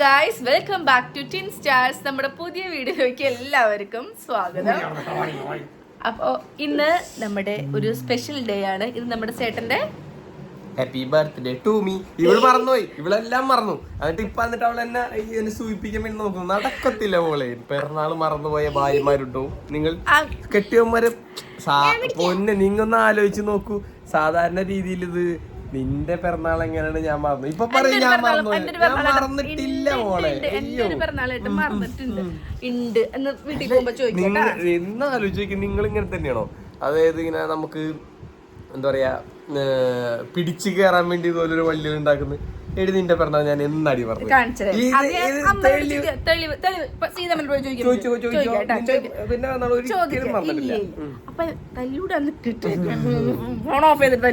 Guys welcome back to tin stars നമ്മുടെ പുതിയ വീഡിയോയ്ക്ക് എല്ലാവർക്കും സ്വാഗതം. അപ്പോൾ ഇന്ന് നമ്മുടെ ഒരു സ്പെഷ്യൽ ഡേ ആണ്. ഇത് നമ്മുടെ ചേട്ടന്റെ ഹാപ്പി ബർത്ത്ഡേ ടു മീ ഇവൾ മറന്നുപോയി. ഇവളെല്ലാം മറന്നു. എന്നിട്ട് ഇപ്പൊ എന്നിട്ട് അവൾ എന്നെ എന്നെ സൂചിപ്പിക്കാൻ വേണ്ടി നോക്കുന്നു. നടക്കത്തില്ല മോളെ. പിറന്നാൾ മറന്നുപോയ ഭാര്യമാരുണ്ടോ? നിങ്ങൾ കെട്ടിയവന്മാര് പൊന്നെ നിങ്ങൊന്ന് ആലോചിച്ച് നോക്കൂ. സാധാരണ രീതിയിൽ ഇത് നിന്റെ പിറന്നാൾ എങ്ങനെയാണ് ഞാൻ മറന്നു. ഇപ്പൊ പറയും ഞാൻ മറന്നു. ഞാൻ മറന്നിട്ടില്ല മോളെ. മറന്നിട്ടുണ്ട്. ഉണ്ട് എന്ന് വീട്ടിൽ പോകുമ്പോ ചോദിക്കട്ടാ നിങ്ങൾ എന്ന് ആലോചിക്കും നിങ്ങൾ ഇങ്ങനെ തന്നെയാണോ? അതായത് ഇങ്ങനെ നമുക്ക് എന്താ പറയാ പിടിച്ചു കയറാൻ വേണ്ടി ഇതുപോലൊരു വള്ളിയിൽ ഉണ്ടാക്കുന്നത്. എഴുതി നിന്റെ പിറന്നാൾ ഞാൻ എന്നടി പറഞ്ഞു. പിന്നെ. അപ്പൊ ഫോൺ ഓഫ് ചെയ്തിട്ട്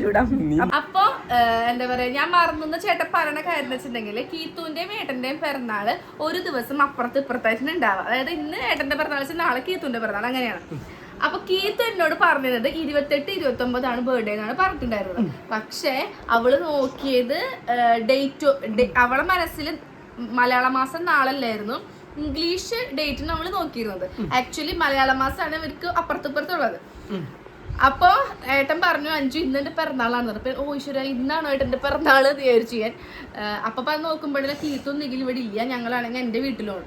എന്താ പറയാ ഞാൻ മറന്നു ചേട്ടൻ പറയണ കാര്യം വെച്ചിട്ടുണ്ടെങ്കിൽ കീത്തുന്റെയും ഏട്ടന്റെയും പിറന്നാൾ ഒരു ദിവസം അപ്പുറത്ത് ഇപ്പുറത്തായിട്ട് ഉണ്ടാവുക. അതായത് ഇന്ന് ഏട്ടന്റെ പിറന്നാൾ വെച്ചാൽ നാളെ കീത്തുന്റെ പിറന്നാൾ അങ്ങനെയാണ്. അപ്പൊ കീത്ത് എന്നോട് പറഞ്ഞിരുന്നത് ഇരുപത്തെട്ട് ഇരുപത്തി ഒമ്പതാണ് ബർത്ത്ഡേ എന്നാണ് പറഞ്ഞിട്ടുണ്ടായിരുന്നത്. പക്ഷേ അവൾ നോക്കിയത് ഡേറ്റ് അവളെ മനസ്സിൽ മലയാള മാസം നാളല്ലായിരുന്നു. ഇംഗ്ലീഷ് ഡേറ്റ് നമ്മൾ നോക്കിയിരുന്നത്. ആക്ച്വലി മലയാള മാസമാണ് ഇവർക്ക് അപ്പുറത്തിപ്പുറത്തുള്ളത്. അപ്പൊ ഏട്ടൻ പറഞ്ഞു അഞ്ചു ഇന്ന് എന്റെ പിറന്നാളാണ്. അപ്പൊ ഓ ഈശ്വര ഇന്നാണോ ഏട്ടന്റെ പിറന്നാൾ എന്ന് വിചാരിച്ചു ഞാൻ അപ്പൊ നോക്കുമ്പോഴേ നിഖിൽ ഇവിടെ ഇല്ല ഞങ്ങളാണെങ്കിൽ എന്റെ വീട്ടിലാണ്.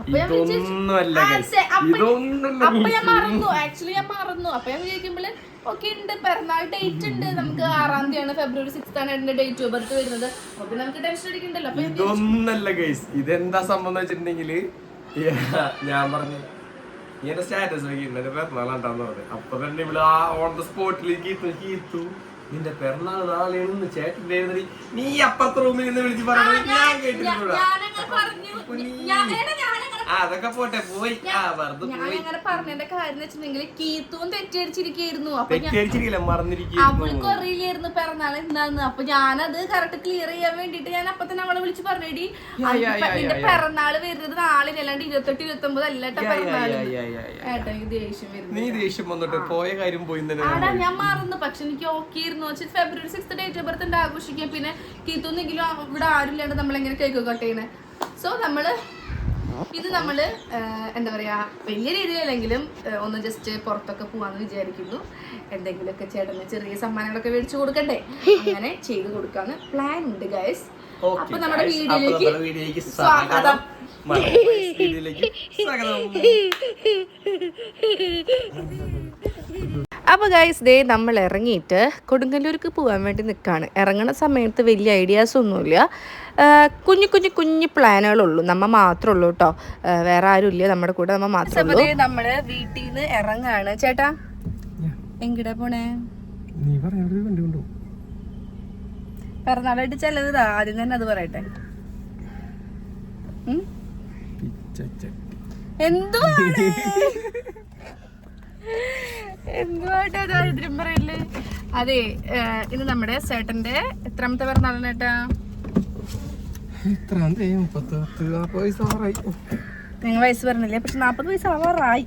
ഇതൊന്നുമല്ല. അപ്പൊ- ഞാൻ മറന്നു. ആക്ച്വലി ഞാൻ മറന്നു. അപ്പൊ ഞാൻ വിചാരിക്കുമ്പോഴ് ഓക്കെ ഉണ്ട്. പിറന്നാൾ ഡേറ്റ് ഉണ്ട്. നമുക്ക് ആറാം തീയതിയാണ്. ഫെബ്രുവരി സിക്സ് ആണ് എന്റെ ഡേറ്റ് ഓഫ് ബർത്ത് വരുന്നത്. അപ്പൊ നമുക്ക് ടെൻഷൻ അടിക്കണ്ടല്ലോ. ഇതൊന്നല്ല ഗൈസ് ഇതെന്താ സംഭവം എന്ന് വെച്ചിട്ടുണ്ടെങ്കിൽ ഞാൻ പറഞ്ഞു ഇങ്ങനെ സ്റ്റാറ്റസ് വെക്കിട്ടുണ്ട് പിറന്നാളാണ്ടാന്ന് പറഞ്ഞു. അപ്പൊ തന്നെ ഇവിടെ ആ ഓൺ ദ സ്പോട്ടിലേക്ക് ഹീത്തു നിന്റെ പിറന്നാൾ നാളെയാണെന്ന് ചേട്ടന്റെ നീ അപ്പുറത്തെ റൂമിൽ നിന്ന് വിളിച്ച് പറഞ്ഞു. ഞാൻ- ആ അതൊക്കെ പോട്ടെ പോയി. പോയി. ഞാനങ്ങനെ പറഞ്ഞതിന്റെ കാര്യം വെച്ചിട്ടുണ്ടെങ്കിൽ കീത്തും ഞാൻ അവൾക്ക് അറിയില്ലായിരുന്നു പിറന്നാൾ എന്താന്ന് അപ്പൊ ഞാനത് കറക്റ്റ് ക്ലിയർ ചെയ്യാൻ വേണ്ടിട്ട് ഞാൻ അപ്പൊ തന്നെ അവളെ വിളിച്ച് പറഞ്ഞേടി നിന്റെ പിറന്നാൾ വരുന്നത് നാളിന് അല്ലാണ്ട് ഇരുപത്തെട്ട് ഇരുപത്തി ഒമ്പത് അല്ല കേട്ടോ പിറന്നാൾ. ഏട്ടാ എനിക്ക് ദേഷ്യം വരുന്നു നീ ദേഷ്യം വന്നിട്ട് പോയ കാര്യം പോയി ആടാ ഞാൻ മറന്നു. പക്ഷെ എനിക്ക് ഓക്കെ ആയിരുന്നു. വെച്ചാൽ February six date of birth ഉണ്ട് ആഘോഷിക്കാം പിന്നെ കീത്തുന്നെങ്കിലും ഇവിടെ ആരും ഇല്ലാണ്ട് നമ്മളെങ്ങനെ കേക്ക് കട്ട് ചെയ്യണേ? സോ നമ്മൾ ഇത് നമ്മൾ എന്താ പറയാ വലിയ അല്ലെങ്കിലും ഒന്ന് ജസ്റ്റ് പുറത്തൊക്കെ പോവാന്ന് വിചാരിക്കുന്നു. എന്തെങ്കിലുമൊക്കെ ചേട്ടന് ചെറിയ സമ്മാനങ്ങളൊക്കെ മേടിച്ചു കൊടുക്കണ്ടേ? അങ്ങനെ ചെയ്തു കൊടുക്കാന്ന് പ്ലാൻ ഉണ്ട് ഗൈസ് അപ്പൊ നമ്മുടെ വീഡിയോയിലേക്ക്. സ്വാഗതം. വീഡിയോയിലേക്ക് സ്വാഗതം. അപ്പോൾ ഗൈസ് ദേ നമ്മൾ ഇറങ്ങിയിട്ട് കൊടുങ്ങല്ലൂർക്ക് പോകാൻ വേണ്ടി നിൽക്കുകയാണ് ഇറങ്ങുന്ന സമയത്ത് വലിയ ഐഡിയാസ് ഒന്നുമില്ല. കുഞ്ഞു കുഞ്ഞു കുഞ്ഞു പ്ലാനുകളുള്ളൂ നമ്മ മാത്രമേ ഉള്ളൂ കേട്ടോ വേറെ ആരും ഇല്ല. നമ്മുടെ കൂടെ നമ്മ മാത്രമേ ഉള്ളൂ. നമ്മൾ വീട്ടിൽ നിന്ന് ഇറങ്ങാണ്. ചേട്ടാ എങ്കിടാ പോണേ? നീ പറയാൻ വണ്ടി കൊണ്ടു പിറന്നാളായിട്ട് ചെലവ് ആദ്യം തന്നെ അത് പറയട്ടെ? എന്തുവാണ്? എന്തുവാട്ടാ ദാരിദ്ര്യം പറയല്ലേ അതെ ഇത് നമ്മുടെ ചേട്ടന്റെ എത്രാമത്തെ പിറന്നാളാണ് വയസ്സാറായി നിങ്ങൾ വയസ്സ് പറഞ്ഞില്ലേ? പക്ഷെ നാൽപ്പത് വയസ്സ് ആവാറായി.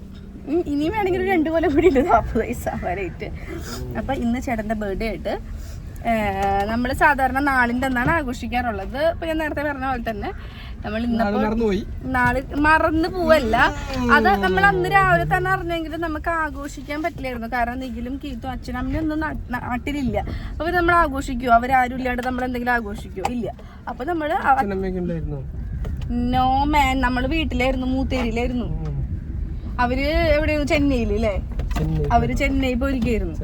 ഇനി വേണമെങ്കിൽ ഒരു രണ്ട് കൊല്ലം കൂടി ഉണ്ട് നാൽപ്പത് വയസ്സ് ആവാനായിട്ട്. അപ്പം ഇന്ന് ചേട്ടന്റെ ബർത്ത്ഡേ ആയിട്ട് നമ്മൾ സാധാരണ നാളിന്റെ അന്നാണ് ആഘോഷിക്കാറുള്ളത്. ഇപ്പം ഞാൻ നേരത്തെ പറഞ്ഞ പോലെ തന്നെ നമ്മൾ ഇന്നപ്പോൾ മറന്നുപോയി. നാളെ മറന്നു പോവല്ല. അത് നമ്മൾ അന്ന് രാവിലെ തന്നെ അറിഞ്ഞെങ്കിൽ നമുക്ക് ആഘോഷിക്കാൻ പറ്റില്ലായിരുന്നു. കാരണം എന്തെങ്കിലും കീത്തും അച്ഛനും അമ്മയും ഒന്നും നാട്ടിലില്ല. അപ്പൊ നമ്മൾ ആഘോഷിക്കുവോ? അവരാരും ഇല്ലാണ്ട് നമ്മൾ എന്തെങ്കിലും ആഘോഷിക്കോ ഇല്ല. അപ്പൊ നമ്മൾ നോ മാൻ നമ്മൾ വീട്ടിലായിരുന്നു. മൂത്തേരിയിലായിരുന്നു. അവർ എവിടെയായിരുന്നു? ചെന്നൈയിൽ അല്ലേ അവർ ചെന്നൈ പോയിരിക്കായിരുന്നു.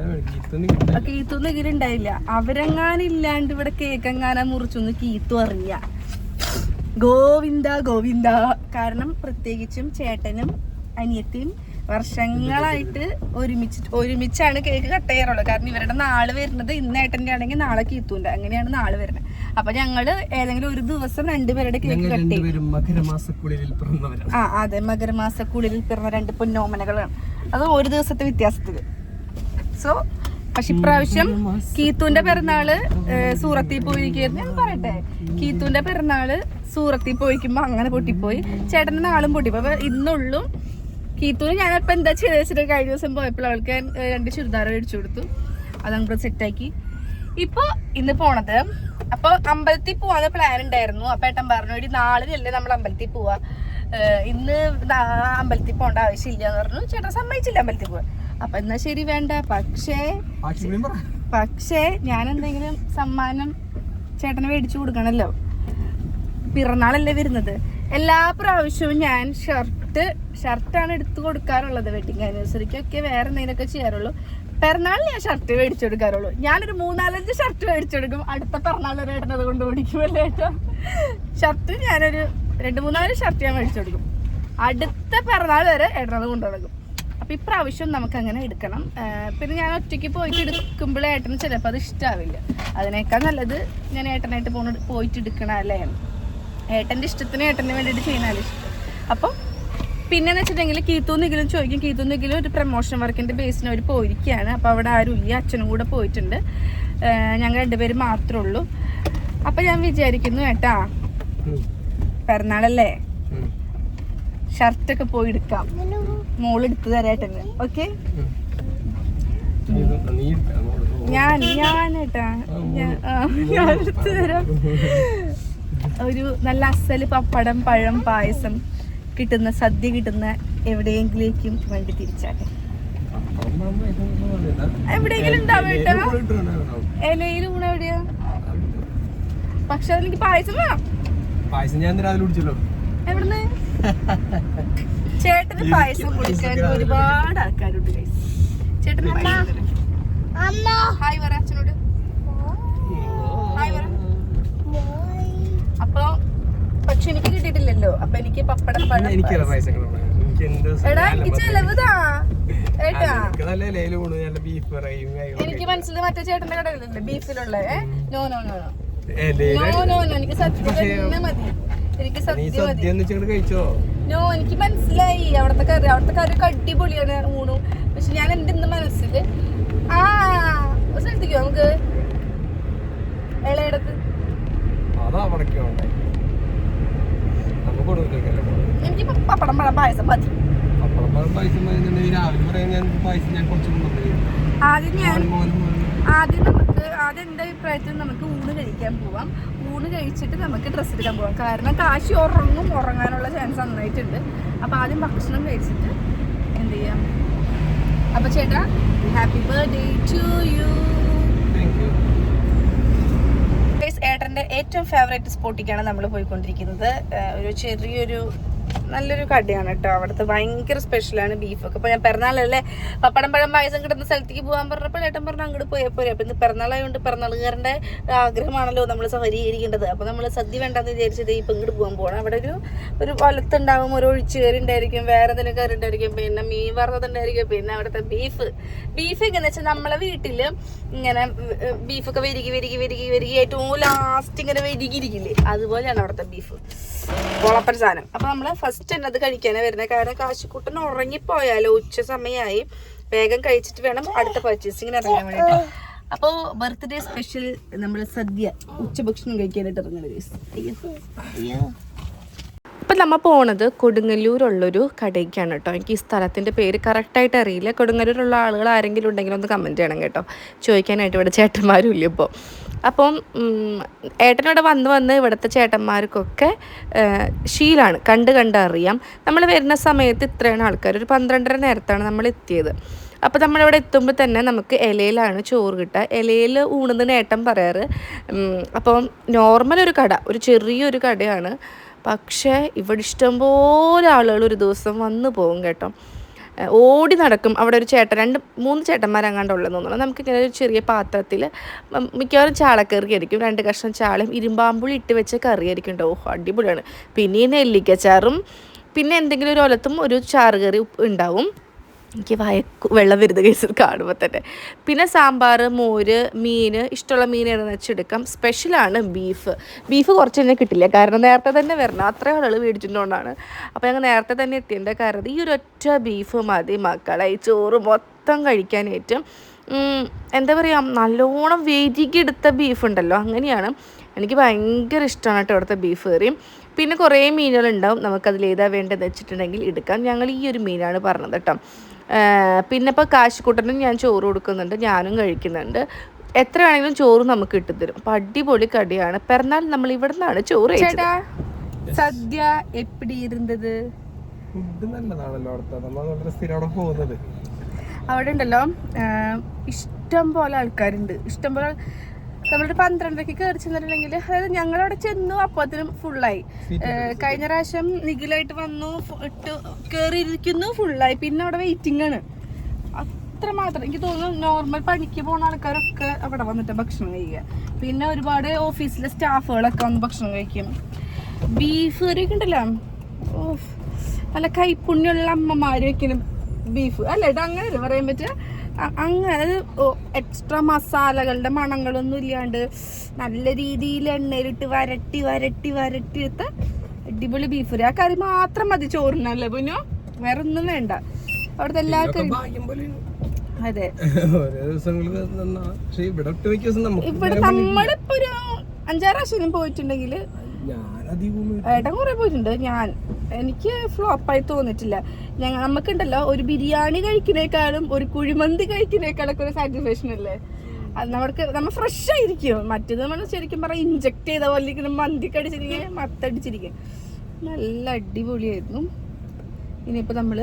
കീത്തു നികരുണ്ടായില്ല അവരെങ്ങാനില്ലാണ്ട് ഇവിടെ കേക്കെങ്ങാനാ മുറിച്ചൊന്ന് കീത്തു അറിയ. ഗോവിന്ദ ഗോവിന്ദ. കാരണം പ്രത്യേകിച്ചും ചേട്ടനും അനിയത്തിയും വർഷങ്ങളായിട്ട് ഒരുമിച്ച് ഒരുമിച്ചാണ് കേക്ക് കട്ട് ചെയ്യാറുള്ളത്. കാരണം ഇവരുടെ നാൾ വരുന്നത് ഇന്ന് ഏട്ടന്റെ ആണെങ്കിൽ നാളെ കീത്തൂണ്ട് അങ്ങനെയാണ് നാൾ വരുന്നത്. അപ്പൊ ഞങ്ങൾ ഏതെങ്കിലും ഒരു ദിവസം രണ്ടുപേരുടെ കേക്ക് കട്ട് ചെയ്യും. ആ അതെ. മകരമാസക്കുള്ളിൽ പിറന്ന രണ്ട് പൊന്നോമനകളാണ്. അത് ഒരു ദിവസത്തെ വ്യത്യാസത്തിൽ സോ പക്ഷെ ഇപ്രാവശ്യം കീത്തുന്റെ പിറന്നാൾ സൂറത്തിൽ പോയിരിക്കുന്നു ഞാൻ പറയട്ടെ. കീത്തുന്റെ പിറന്നാൾ സൂറത്തിൽ പോയിക്കുമ്പോ അങ്ങനെ പൊട്ടിപ്പോയി. ചേട്ടന്റെ നാളും പൊട്ടിപ്പോയി. അപ്പൊ ഇന്നുള്ളും കീത്തൂര് ഞാനിപ്പോ എന്താ ചെയ്ത് വെച്ചിട്ട് കഴിഞ്ഞ ദിവസം പോയപ്പോൾ അവൾക്ക് ഞാൻ രണ്ട് ചുരിദാർ മേടിച്ചു കൊടുത്തു. അത് അങ്ങോട്ട് സെറ്റാക്കി ഇപ്പൊ ഇന്ന് പോണത്. അപ്പൊ അമ്പലത്തിൽ പോവാന്ന് പ്ലാൻ ഉണ്ടായിരുന്നു. അപ്പൊ ഏട്ടൻ പറഞ്ഞു ഒരു നാളിലല്ലേ നമ്മൾ അമ്പലത്തിൽ പോവാ. ഇന്ന് അമ്പലത്തിൽ പോകേണ്ട ആവശ്യമില്ല എന്ന് പറഞ്ഞു. ചേട്ടൻ സമ്മതിച്ചില്ല അമ്പലത്തിൽ പോവാൻ. അപ്പൊ എന്നാ ശരി വേണ്ട. പക്ഷേ പക്ഷേ ഞാൻ എന്തെങ്കിലും സമ്മാനം ചേട്ടന് മേടിച്ചു കൊടുക്കണല്ലോ. പിറന്നാളല്ലേ വരുന്നത്? എല്ലാ പ്രാവശ്യവും ഞാൻ ഷർട്ട് ഷർട്ടാണ് എടുത്തു കൊടുക്കാറുള്ളത് വെഡിങ് ആനിവേഴ്സറിക്കൊക്കെ വേറെ എന്തെങ്കിലുമൊക്കെ ചെയ്യാറുള്ളൂ. പിറന്നാളിൽ ഞാൻ ഷർട്ട് മേടിച്ചു കൊടുക്കാറുള്ളൂ. ഞാനൊരു മൂന്നാലഞ്ച് ഷർട്ട് മേടിച്ചു കൊടുക്കും. അടുത്ത പിറന്നാൾ വരെ ഏട്ടനത് കൊണ്ട് ഓടിക്കുമല്ലോ ഏട്ടാ? ഷർട്ട് ഞാനൊരു രണ്ട് മൂന്നാൽ ഷർട്ട് ഞാൻ മേടിച്ചു കൊടുക്കും. അടുത്ത പിറന്നാൾ വരെ ഏട്ടനത് കൊണ്ടു കൊടുക്കും അപ്പം ഇപ്രാവശ്യം നമുക്ക് അങ്ങനെ എടുക്കണം. പിന്നെ ഞാൻ ഒറ്റയ്ക്ക് പോയിട്ട് എടുക്കുമ്പോഴേ ഏട്ടന് ചിലപ്പോൾ അത് ഇഷ്ടമാവില്ല അതിനേക്കാൾ നല്ലത് ഞാൻ ഏട്ടനായിട്ട് പോണ പോയിട്ട് എടുക്കണ അല്ലേ? ഏട്ടന്റെ ഇഷ്ടത്തിന് ഏട്ടന് വേണ്ടിയിട്ട് ചെയ്യുന്നതാണ്. ഇഷ്ടം അപ്പം പിന്നെന്ന് വെച്ചിട്ടുണ്ടെങ്കിൽ കീത്തൂന്നെങ്കിലും ചോദിക്കും കീത്തൂന്നെങ്കിലും ഒരു പ്രൊമോഷൻ വർക്കിന്റെ ബേസിന് അവർ പോയിരിക്കുകയാണ്. അപ്പോൾ അവിടെ ആരും ഇല്ല അച്ഛനും കൂടെ പോയിട്ടുണ്ട്. ഞങ്ങൾ രണ്ടുപേരും മാത്രമേ ഉള്ളൂ. അപ്പം ഞാൻ വിചാരിക്കുന്നു ഏട്ടാ പിറന്നാളല്ലേ? ഷർട്ടൊക്കെ പോയി എടുക്കാം. മോളെടുത്ത് എടുത്തു തരാട്ടെന്ന് ഓക്കെ? ഞാൻ ഞാൻ ഏട്ടാ ഞാൻ എടുത്തു തരാം. ഒരു നല്ല അസൽ പപ്പടം പഴം പായസം കിട്ടുന്ന സദ്യ കിട്ടുന്ന എവിടെയെങ്കിലേക്കും വണ്ടി തിരിച്ചാട്ടെ. എവിടെയെങ്കിലും ഉണ്ടാവും ഏട്ടാ ഇലയിൽ ഊണ എവിടെയാ? പക്ഷെ അതെനിക്ക് പായസം വേണം. പായസം ഞാൻ രാവിലെ കുടിച്ചല്ലോ? എവിടുന്ന്? ചേട്ടന് പായസം കുടിക്കാൻ ഒരുപാട് ആൾക്കാരുണ്ട് ചേട്ടൻ തരാം. ഹായ് പറ അച്ഛനോട് ഹായ് പറ അപ്പൊ പക്ഷെ എനിക്ക് കിട്ടിയിട്ടില്ലല്ലോ. അപ്പൊ എനിക്ക് പപ്പടം പഴം എനിക്കല്ല എന്ത് എടാ എനിക്ക് ചെലവുതാ. ഏട്ടാ എനിക്ക് മനസ്സിൽ മറ്റേ ചേട്ടന്റെ കടയിലല്ലേ ബീഫിലുള്ള no no no no no no എനിക്ക് സദ്യ തന്നെ മതി. എനിക്ക് സദ്യ നോ എനിക്ക് മനസ്സിലായി. അവിടത്തെ കറി അവിടത്തെ കറി ഒക്കെ അടിപൊളിയാണ് ഊണും. പക്ഷെ ഞാൻ എന്റെ ഇന്ന് മനസ്സിൽ ആ സ്ഥലത്തേക്കോ നമുക്ക് ഇളയിടത്ത് അതാ അവിടേക്ക് വേണ്ടേ? നമുക്ക് കൊടുക്കല്ലേ എനിക്ക് പപ്പടം പഴം പായസം മതി. അപ്പുറം പറഞ്ഞ പായസം പറയുന്നുണ്ടെങ്കിൽ രാവിലെ പറയാൻ ഞാൻ പായസം ഞാൻ കുറച്ച് ആദ്യം ഞാൻ ആദ്യം നമുക്ക് ആദ്യം എന്റെ അഭിപ്രായത്തിൽ നമുക്ക് ഊണ് കഴിക്കാൻ പോവാം. ഊണ് കഴിച്ചിട്ട് നമുക്ക് ഡ്രസ്സ് എടുക്കാൻ പോവാം. കാരണം കാശി ഉറങ്ങും ഉറങ്ങാനുള്ള ചാൻസ് നന്നായിട്ടുണ്ട്. അപ്പോൾ ആദ്യം ഭക്ഷണം കഴിച്ചിട്ട് എന്ത് ചെയ്യാം? അപ്പോൾ ചേട്ടാ happy birthday to you thank you guys ഏട്ടന്റെ ഏറ്റവും ഫേവറേറ്റ് സ്പോട്ടിക്കാണ് നമ്മൾ പോയിക്കൊണ്ടിരിക്കുന്നത്. ഒരു ചെറിയൊരു നല്ലൊരു കടയാണ് കേട്ടോ. അവിടുത്തെ ഭയങ്കര സ്പെഷ്യലാണ് ബീഫൊക്കെ അപ്പോൾ ഞാൻ പിറന്നാളല്ലേ പപ്പടം പഴം പായസം കിട്ടുന്ന സ്ഥലത്തേക്ക് പോകാൻ പറഞ്ഞപ്പോൾ ഏട്ടൻ പറഞ്ഞു അങ്ങോട്ട് പോയാൽ പോരെ. അപ്പോൾ ഇന്ന് പിറന്നാളായതുകൊണ്ട് പിറന്നാളുകാരന്റെ ആഗ്രഹമാണല്ലോ നമ്മൾ സഹരീകരിക്കേണ്ടത് അപ്പോൾ നമ്മൾ സദ്യ വേണ്ടെന്ന് വിചാരിച്ചത് ഇപ്പം ഇങ്ങോട്ട് പോകാൻ പോകണം അവിടെ ഒരു ഒരു വലത്തുണ്ടാവും ഒരു ഒഴിച്ച് കയറി ഉണ്ടായിരിക്കും വേറെ എന്തെങ്കിലും കയറി ഉണ്ടായിരിക്കും പിന്നെ മീൻ വറുത്തതുണ്ടായിരിക്കും പിന്നെ അവിടുത്തെ ബീഫ് ബീഫ് എങ്ങനെയാ വെച്ചാൽ നമ്മളെ വീട്ടിൽ ഇങ്ങനെ ബീഫൊക്കെ വരികി വരികി വരികി വരികി ഏറ്റവും ലാസ്റ്റ് ഇങ്ങനെ വരികിരിക്കില്ലേ അതുപോലെയാണ് അവിടുത്തെ ബീഫ് പൊളപ്പൻ സാധനം. അപ്പൊ നമ്മൾ ഫസ്റ്റ് തന്നെ അത് കഴിക്കാനാണ് വരുന്നത് കാരണം കാശിക്കൂട്ടൻ ഉറങ്ങിപ്പോയാലോ ഉച്ച സമയമായി വേഗം കഴിച്ചിട്ട് വേണം അടുത്ത പർച്ചേസിങ്ങിന് ഇറങ്ങാൻ വേണ്ടിയിട്ട് അപ്പോൾ ബർത്ത്ഡേ സ്പെഷ്യൽ നമ്മൾ സദ്യ ഉച്ചഭക്ഷണം കഴിക്കാനായിട്ട് guys. അയ്യോ. അയ്യോ. ഇപ്പം നമ്മൾ പോണത് കൊടുങ്ങല്ലൂരുള്ളൊരു കടയ്ക്കാണ് കേട്ടോ. എനിക്ക് ഈ സ്ഥലത്തിന്റെ പേര് കറക്റ്റായിട്ട് അറിയില്ല. കൊടുങ്ങല്ലൂരുള്ള ആളുകൾ ആരെങ്കിലും ഉണ്ടെങ്കിൽ ഒന്ന് കമന്റ് ചെയ്യണം കേട്ടോ. ചോദിക്കാനായിട്ട് ഇവിടെ ചേട്ടന്മാരും ഇല്ല ഇപ്പോൾ അപ്പം ഏട്ടനോട് വന്ന് വന്ന് ഇവിടുത്തെ ചേട്ടന്മാർക്കൊക്കെ ശീലാണ് കണ്ട് കണ്ട് അറിയാം. നമ്മൾ വരുന്ന സമയത്ത് ഇത്രയാണ് ആൾക്കാർ. ഒരു പന്ത്രണ്ടര നേരത്താണ് നമ്മൾ എത്തിയത്. അപ്പോൾ നമ്മളിവിടെ എത്തുമ്പോൾ തന്നെ നമുക്ക് ഇലയിലാണ് ചോറ് കിട്ടുക. ഇലയിൽ ഊണുന്ന നേട്ടം പറയാറ്. അപ്പം നോർമൽ ഒരു കട. ഒരു ചെറിയൊരു കടയാണ്. പക്ഷേ ഇവിടെ ഇഷ്ടംപോലെ ആളുകൾ ഒരു ദിവസം വന്നു പോകും കേട്ടോ. ഓടി നടക്കും. അവിടെ ഒരു ചേട്ടൻ രണ്ട് മൂന്ന് ചേട്ടന്മാരങ്ങാണ്ട് ഉള്ളതെന്ന് തോന്നുന്നു. നമുക്കിങ്ങനെ ഒരു ചെറിയ പാത്രത്തിൽ മിക്കവാറും ചാളക്കറി ആയിരിക്കും രണ്ട് കഷ്ണം ചാളയും ഇരുമ്പാമ്പുളി ഇട്ട് വെച്ച കറി ആയിരിക്കും ഉണ്ടാവും അടിപൊളിയാണ്. പിന്നെ നെല്ലിക്കച്ചാറും പിന്നെ എന്തെങ്കിലും ഒരു ഒലത്തും ഒരു ചാറ് കറി ഉപ്പ് ഉണ്ടാവും. എനിക്ക് വയക്കു വെള്ളം വരുന്ന കേസിൽ കാണുമ്പോൾ തന്നെ. പിന്നെ സാമ്പാർ മോര് മീൻ ഇഷ്ടമുള്ള മീൻ ഏതെന്ന് വെച്ചെടുക്കാം. സ്പെഷ്യലാണ് ബീഫ് ബീഫ് കുറച്ച് തന്നെ കിട്ടില്ല. കാരണം നേരത്തെ തന്നെ വരണം. അത്രയും ആളുകൾ മേടിച്ചിട്ടുകൊണ്ടാണ് അപ്പോൾ ഞങ്ങൾ നേരത്തെ തന്നെ എത്തിയതിന്റെ കാരണം ഈ ഒരു ഒറ്റ ബീഫ് മതി മക്കളെ. ഈ ചോറ് മൊത്തം കഴിക്കാനായിട്ട്. എന്താ പറയുക നല്ലോണം വേദിക്കെടുത്ത ബീഫ് ഉണ്ടല്ലോ. അങ്ങനെയാണ്. എനിക്ക് ഭയങ്കര ഇഷ്ടമാണ് കേട്ടോ അവിടുത്തെ ബീഫ് കറിയും പിന്നെ കുറേ മീനുകളുണ്ടാവും. നമുക്കതിൽ ഏതാ വേണ്ടതെന്ന് വെച്ചിട്ടുണ്ടെങ്കിൽ എടുക്കാം. ഞങ്ങൾ ഈ ഒരു മീനാണ് പറഞ്ഞത് കേട്ടോ. പിന്നെ ഇപ്പോൾ കാശിക്കൂട്ടനും ഞാൻ ചോറ് കൊടുക്കുന്നുണ്ട് ഞാനും കഴിക്കുന്നുണ്ട്. എത്ര വേണമെങ്കിലും ചോറ് നമുക്ക് കിട്ടിത്തരും. അപ്പം അടിപൊളി കടിയാണ്. പിറന്നാൾ നമ്മൾ ഇവിടെ നിന്നാണ് ചോറ് സദ്യ എപ്പിടി ഇരുന്നത്? ഫുഡ് നല്ലതാണല്ലോ അവിടുത്തെ. നമ്മൾ വളരെ സ്ഥിരം അവിടെ പോകുന്നത്? അവിടെ ഉണ്ടല്ലോ ഇഷ്ടം പോലെ ആൾക്കാരുണ്ട്. ഇഷ്ടം പോലെ നമ്മളൊരു പന്ത്രണ്ടരക്ക് കയറി ചെന്നിട്ടുണ്ടെങ്കിൽ അതായത് ഞങ്ങളവിടെ ചെന്നു അപ്പത്തിനും ഫുള്ളായി കഴിഞ്ഞ പ്രാവശ്യം നിഖിലായിട്ട് വന്നു ഇട്ട് കയറിയിരിക്കുന്നു ഫുള്ളായി പിന്നെ അവിടെ വെയിറ്റിംഗ് ആണ്. അത്ര മാത്രം. എനിക്ക് തോന്നുന്നു നോർമൽ പണിക്ക് പോണ ആൾക്കാരൊക്കെ അവിടെ വന്നിട്ട് ഭക്ഷണം കഴിക്കുക. പിന്നെ ഒരുപാട് ഓഫീസിലെ സ്റ്റാഫുകളൊക്കെ വന്ന് ഭക്ഷണം കഴിക്കും. ബീഫ് കറിയൊക്കെ ഉണ്ടല്ലോ. ഓ നല്ല കൈപ്പുണ്യമുള്ള അമ്മമാര് വെക്കണം ബീഫ് അല്ല ഇത് അങ്ങനെയല്ലേ പറയാൻ പറ്റുക. അങ്ങനെ എക്സ്ട്രാ മസാലകളുടെ മണങ്ങളൊന്നും ഇല്ലാണ്ട് നല്ല രീതിയിൽ എണ്ണയിലിട്ട് വരട്ടി വരട്ടി വരട്ടി എടുത്ത അടിപൊളി ബീഫ് കറി ആ കറി മാത്രം മതി ചോറിനല്ലേ പിന്നെ വേറെ ഒന്നും വേണ്ട. അവിടുത്തെ എല്ലാ കറി അതെ. ഇവിടെ നമ്മളിപ്പോ ഒരു അഞ്ചാറ് പ്രാവശ്യം പോയിട്ടുണ്ടെങ്കിൽ ഏട്ടൻ കുറെ പോയിട്ടുണ്ട്. ഞാൻ എനിക്ക് ഫ്ലോപ്പായി തോന്നിട്ടില്ല. ഞങ്ങൾ നമുക്കുണ്ടല്ലോ ഒരു ബിരിയാണി കഴിക്കുന്നേക്കാളും ഒരു കുഴിമന്തി കഴിക്കുന്നേക്കാളൊക്കെ ഒരു സാറ്റിസ്ഫാക്ഷൻ അല്ലേ? അത് നമ്മൾക്ക് നമ്മൾ ഫ്രഷ് ആയിരിക്കും മറ്റേത് നമ്മൾ ശരിക്കും പറഞ്ഞാൽ ഇഞ്ചക്ട് ചെയ്ത പോലെ ഇരിക്കുന്ന മന്തി കടിച്ചിരിക്കുക മത്തടിച്ചിരിക്കുക നല്ല അടിപൊളിയായിരുന്നു. ഇനിയിപ്പോൾ നമ്മൾ